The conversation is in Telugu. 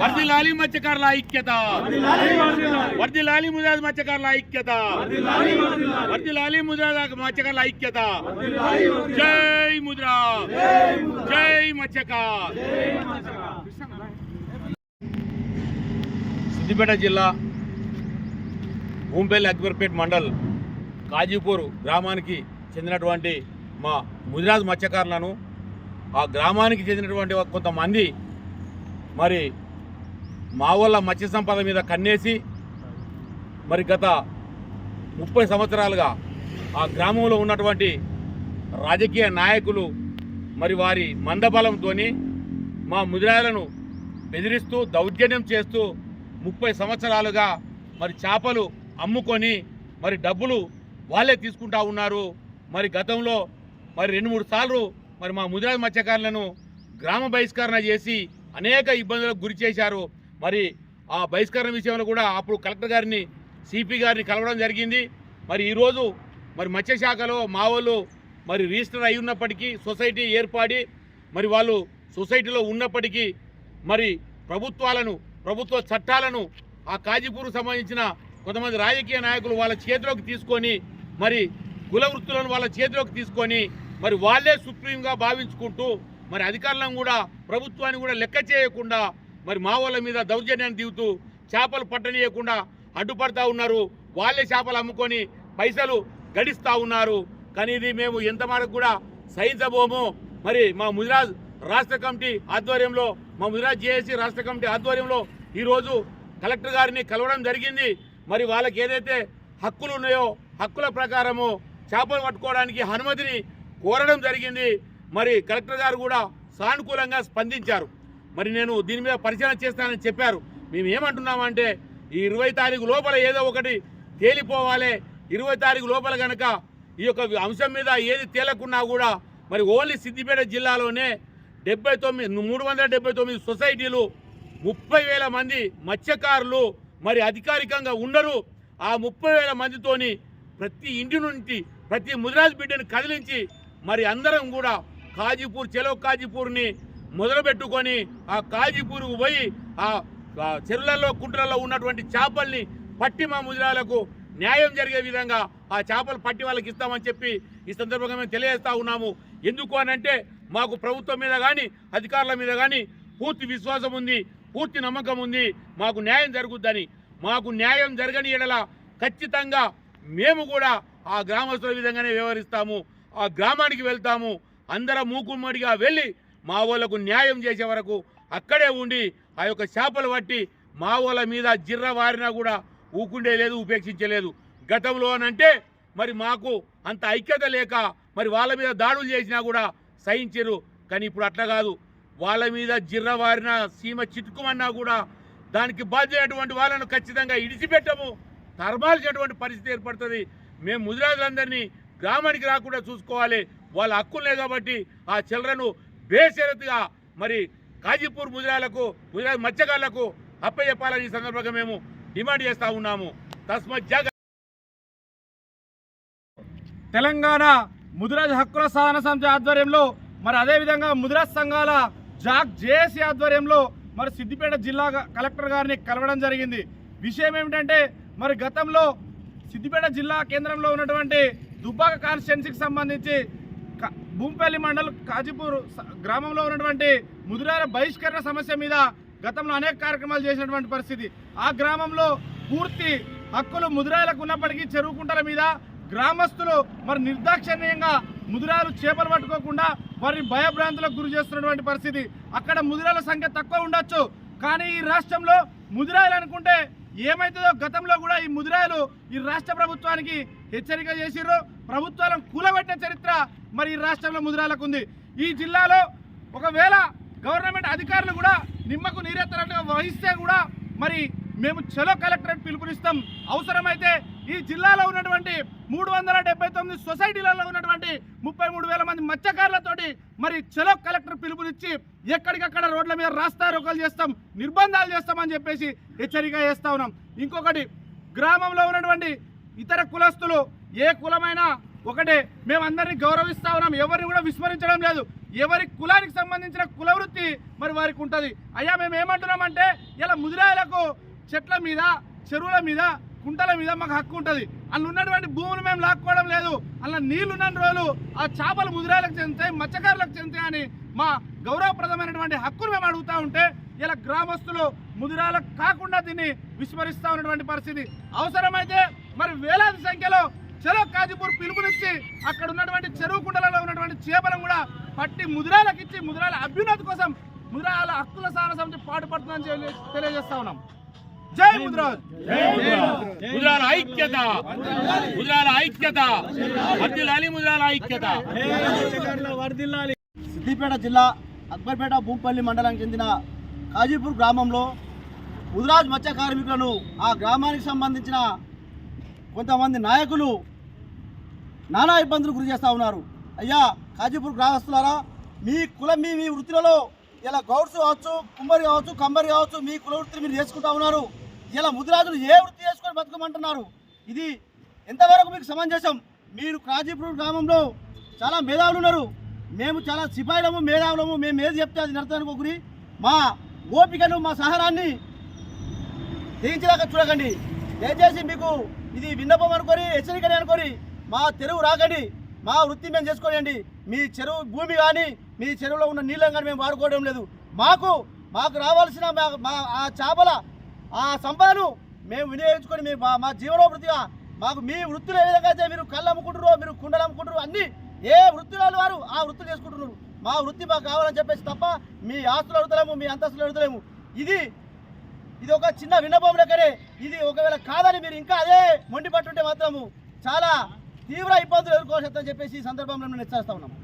వర్దిలాలి మత్స్యకారుల ఐక్యత. వర్దిలాలి ముజాద్ మత్స్యకారుల ఐక్యత. వర్దిలాలి ముజాద్ మత్స్యకారుల ఐక్యత. జై ముద్రా. జై మత్స్యకార్ సిద్దిపేట జిల్లా భూంపల్లి అక్బర్పేట్ మండల్ కాజీపూర్ గ్రామానికి చెందినటువంటి మా ముజరాజ్ మత్స్యకారులను ఆ గ్రామానికి చెందినటువంటి కొంతమంది మరి మా వాళ్ళ మత్స్య సంపద మీద కన్నేసి మరి గత ముప్పై సంవత్సరాలుగా ఆ గ్రామంలో ఉన్నటువంటి రాజకీయ నాయకులు మరి వారి మందబలంతో మా ముదిరాలను బెదిరిస్తూ దౌర్జన్యం చేస్తూ ముప్పై సంవత్సరాలుగా మరి చేపలు అమ్ముకొని మరి డబ్బులు వాళ్ళే తీసుకుంటా ఉన్నారు. మరి గతంలో మరి రెండు మూడు సార్లు మరి మా ముదిరాజ్ మత్స్యకారులను గ్రామ బహిష్కరణ చేసి అనేక ఇబ్బందులకు గురి చేశారు. మరి ఆ బహిష్కరణ విషయంలో కూడా అప్పుడు కలెక్టర్ గారిని సిపి గారిని కలవడం జరిగింది. మరి ఈరోజు మరి మత్స్యశాఖలో మా వాళ్ళు మరి రిజిస్టర్ అయి ఉన్నప్పటికీ సొసైటీ ఏర్పడి మరి వాళ్ళు సొసైటీలో ఉన్నప్పటికీ మరి ప్రభుత్వాలను ప్రభుత్వ చట్టాలను ఆ కాజీపూర్కు సంబంధించిన కొంతమంది రాజకీయ నాయకులు వాళ్ళ చేతిలోకి తీసుకొని మరి కుల వృత్తులను వాళ్ళ చేతిలోకి తీసుకొని మరి వాళ్ళే సుప్రీంగా భావించుకుంటూ మరి అధికారులను కూడా ప్రభుత్వాన్ని కూడా లెక్క చేయకుండా మరి మా వాళ్ళ మీద దౌర్జన్యాన్ని దిగుతూ చేపలు పట్టనీయకుండా అడ్డుపడతా ఉన్నారు. వాళ్ళే చేపలు అమ్ముకొని పైసలు గడిస్తూ ఉన్నారు. కానీ ఇది మేము ఎంతవరకు కూడా సహించబోము. మరి మా ముజరాజ్ రాష్ట్ర కమిటీ ఆధ్వర్యంలో మా ముజరాజ్ జేఏసీ రాష్ట్ర కమిటీ ఆధ్వర్యంలో ఈరోజు కలెక్టర్ గారిని కలవడం జరిగింది. మరి వాళ్ళకి ఏదైతే హక్కులు ఉన్నాయో హక్కుల ప్రకారము చేపలు పట్టుకోవడానికి అనుమతిని కోరడం జరిగింది. మరి కలెక్టర్ గారు కూడా సానుకూలంగా స్పందించారు. మరి నేను దీని మీద పరిశీలన చేస్తానని చెప్పారు. మేము ఏమంటున్నామంటే ఈ ఇరవై తారీఖు లోపల ఏదో ఒకటి తేలిపోవాలి. ఇరవై తారీఖు లోపల కనుక ఈ యొక్క అంశం మీద ఏది తేలకున్నా కూడా మరి ఓన్లీ సిద్దిపేట జిల్లాలోనే డెబ్బై తొమ్మిది మూడు వందల డెబ్బై తొమ్మిది సొసైటీలు ముప్పై వేల మంది మత్స్యకారులు మరి అధికారికంగా ఉండరు. ఆ ముప్పై వేల మందితోని ప్రతి ఇంటి నుండి ప్రతి ముదిరాజ్ బిడ్డను కదిలించి మరి అందరం కూడా కాజీపూర్ చెలో కాజీపూర్ని మొదలుపెట్టుకొని ఆ కాజీపూర్కు పోయి ఆ ఆ చెరువులలో కుంటలలో ఉన్నటువంటి చేపల్ని పట్టి మా ముజరాలకు న్యాయం జరిగే విధంగా ఆ చేపలు పట్టి వాళ్ళకి ఇస్తామని చెప్పి ఈ సందర్భంగా మేము తెలియజేస్తా ఉన్నాము. ఎందుకు అనంటే మాకు ప్రభుత్వం మీద కానీ అధికారుల మీద కానీ పూర్తి విశ్వాసం ఉంది పూర్తి నమ్మకం ఉంది మాకు న్యాయం జరుగుద్దని. మాకు న్యాయం జరగని ఎడల ఖచ్చితంగా మేము కూడా ఆ గ్రామస్తుల విధంగానే వ్యవహరిస్తాము ఆ గ్రామానికి వెళ్తాము అందరం మూకుమ్మడిగా వెళ్ళి మా వాళ్ళకు న్యాయం చేసే వరకు అక్కడే ఉండి ఆ యొక్క చేపలు పట్టి మా వాళ్ళ మీద జిర్ర వారినా కూడా ఊకుండే లేదు ఉపేక్షించలేదు గతంలో అనంటే మరి మాకు అంత ఐక్యత లేక మరి వాళ్ళ మీద దాడులు చేసినా కూడా సహించరు కానీ ఇప్పుడు అట్లా కాదు. వాళ్ళ మీద జిర్ర వారిన సీమ చిటుకుమన్నా కూడా దానికి బాధ్యమైనటువంటి వాళ్ళను ఖచ్చితంగా ఇడిచిపెట్టము. తరమాల్సినటువంటి పరిస్థితి ఏర్పడుతుంది. మేము ముదిరాజులందరినీ గ్రామానికి రాకుండా చూసుకోవాలి. వాళ్ళ హక్కులే కాబట్టి ఆ చిల్లరను బేషరతుగా మరి కాజీపూర్ ముజరాలకు ముదిరాజ్ మత్స్యకారులకు అప్పచెప్పాలని ఈ సందర్భంగా మేము డిమాండ్ చేస్తూ ఉన్నాము. తస్మత్ జగ తెలంగాణ ముదిరాజ్ హక్కుల సాధన సమితి ఆధ్వర్యంలో మరి అదేవిధంగా ముదిరాజ్ సంఘాల జాక్ జేఏసీ ఆధ్వర్యంలో మరి సిద్దిపేట జిల్లా కలెక్టర్ గారిని కలవడం జరిగింది. విషయం ఏమిటంటే మరి గతంలో సిద్దిపేట జిల్లా కేంద్రంలో ఉన్నటువంటి దుబ్బాక కాన్స్టిట్యున్సీకి సంబంధించి భూంపల్లి మండల్ కాజీపూర్ గ్రామంలో ఉన్నటువంటి ముదురాల బహిష్కరణ సమస్య మీద గతంలో అనేక కార్యక్రమాలు చేసినటువంటి పరిస్థితి. ఆ గ్రామంలో పూర్తి హక్కులు ముదురాయలకు ఉన్నప్పటికీ చెరువు కుంటల మీద గ్రామస్తులు మరి నిర్దాక్షిణ్యంగా ముదురాలు చేపలు పట్టుకోకుండా వారిని భయభ్రాంతులకు గురి చేస్తున్నటువంటి పరిస్థితి. అక్కడ ముదురాల సంఖ్య తక్కువ ఉండొచ్చు. కానీ ఈ రాష్ట్రంలో ముదురాయలు అనుకుంటే ఏమైతుందో గతంలో కూడా ఈ ముదిరాయలు ఈ రాష్ట్ర ప్రభుత్వానికి హెచ్చరిక చేసిర్రు. ప్రభుత్వాలను కూలబెట్టిన చరిత్ర మరి ఈ రాష్ట్రంలో ముదిరాలకు ఉంది. ఈ జిల్లాలో ఒకవేళ గవర్నమెంట్ అధికారులు కూడా నిమ్మకు నీరెత్తనట్టుగా వహిస్తే కూడా మరి మేము చలో కలెక్టరేట్ పిలుపునిస్తాం. అవసరమైతే ఈ జిల్లాలో ఉన్నటువంటి మూడు వందల డెబ్బై తొమ్మిది సొసైటీలలో ఉన్నటువంటి ముప్పై మూడు వేల మంది మత్స్యకారులతోటి మరి చలో కలెక్టర్ పిలుపునిచ్చి ఎక్కడికక్కడ రోడ్ల మీద రాస్తారోకలు చేస్తాం నిర్బంధాలు చేస్తామని చెప్పేసి హెచ్చరిక చేస్తా ఉన్నాం. ఇంకొకటి గ్రామంలో ఉన్నటువంటి ఇతర కులస్తులు ఏ కులమైనా ఒకటే మేము అందరినీ గౌరవిస్తా ఉన్నాం. ఎవరిని కూడా విస్మరించడం లేదు. ఎవరి కులానికి సంబంధించిన కులవృత్తి మరి వారికి ఉంటుంది. అయ్యా మేము ఏమంటున్నామంటే ఇలా ముదిరాయలకు చెట్ల మీద చెరువుల మీద కుంటల మీద మాకు హక్కు ఉంటుంది. అందులో ఉన్నటువంటి భూములు మేము లాక్కోవడం లేదు. అలా నీళ్ళు ఉన్న రోజులు ఆ చేపలు ముదిరాయలకు చెందుతాయి మత్స్యకారులకు చెందుతాయి అని మా గౌరవప్రదమైనటువంటి హక్కును మేము అడుగుతా ఉంటే ఇలా గ్రామస్తులు ముదిరాలకు కాకుండా దీన్ని విస్మరిస్తూ ఉన్నటువంటి పరిస్థితి అవసరమైతే మరి వేలాది సంఖ్యలో చెరో కాజీపూర్ పిలుపునిచ్చి అక్కడ ఉన్నటువంటి చెరువు కుండలలో ఉన్నటువంటి చేపలను కూడా పట్టి ముదిరాలకు ఇచ్చి ముదిరాల అభ్యున్నతి కోసం ముదిరాల హక్కుల సాధన పాటుపడుతుందని తెలియజేస్తా ఉన్నాం. జై ముదిరాజ్ ముద్రాల ఐక్యత. ముద్రాల ఐక్యత. ముద్రాల ఐక్యత. సిద్దిపేట జిల్లా అక్బర్పేట భూపల్లి మండలానికి చెందిన కాజీపూర్ గ్రామంలో ముదిరాజ్ మత్స్య కార్మికులను ఆ గ్రామానికి సంబంధించిన కొంతమంది నాయకులు నానా ఇబ్బందులు గురి చేస్తూ ఉన్నారు. అయ్యా కాజీపూర్ గ్రామస్తులారా మీ కులం మీ మీ వృత్తులలో ఇలా గౌడ్స్ కావచ్చు కుమ్మరి కావచ్చు కమ్మరి కావచ్చు మీ కుల వృత్తిని మీరు చేసుకుంటా ఉన్నారు. ఇలా ముదిరాజులు ఏ వృత్తి చేసుకొని బతుకమంటున్నారు? ఇది ఎంతవరకు మీకు సమంజసం? మీరు కాజీపూర్ గ్రామంలో చాలా మేధావులు ఉన్నారు. మేము చాలా సిపాయిలము మేధావులము మేము ఏది చెప్తే అది నడతానికి ఒకరి. మా ఓపికను మా సహనాన్ని తెగించలేక చూడకండి. దయచేసి మీకు ఇది విన్నపం అనుకొని హెచ్చరికని అనుకొని మా తెలుగు రాకండి. మా వృత్తి మేము చేసుకోండి మీ చెరువు భూమి కానీ మీ చెరువులో ఉన్న నీళ్ళని కానీ మేము వాడుకోవడం లేదు. మాకు మాకు రావాల్సిన మా- మా ఆ చేపల ఆ సంపదను మేము వినియోగించుకొని మీ మా మా మాకు మీ వృత్తులు ఏ విధంగా అయితే మీరు కళ్ళు అమ్ముకుంటారో మీరు కుండలు అమ్ముకుంటారు అన్ని ఏ వృత్తుల వారు ఆ వృత్తులు చేసుకుంటున్నారు. మా వృత్తి మాకు కావాలని చెప్పేసి తప్ప మీ ఆస్తులు అడుగుతలేము మీ అంతస్తులు అడుగుతలేము. ఇది ఇది ఒక చిన్న విన్నపం లెక్కనే ఇది ఒకవేళ కాదని మీరు ఇంకా అదే మొండి పట్టుంటే మాత్రము చాలా తీవ్ర ఇబ్బందులు ఎదుర్కోవాల్సి చెప్పేసి ఈ సందర్భంలో నేను హెచ్చరిస్తా ఉన్నాము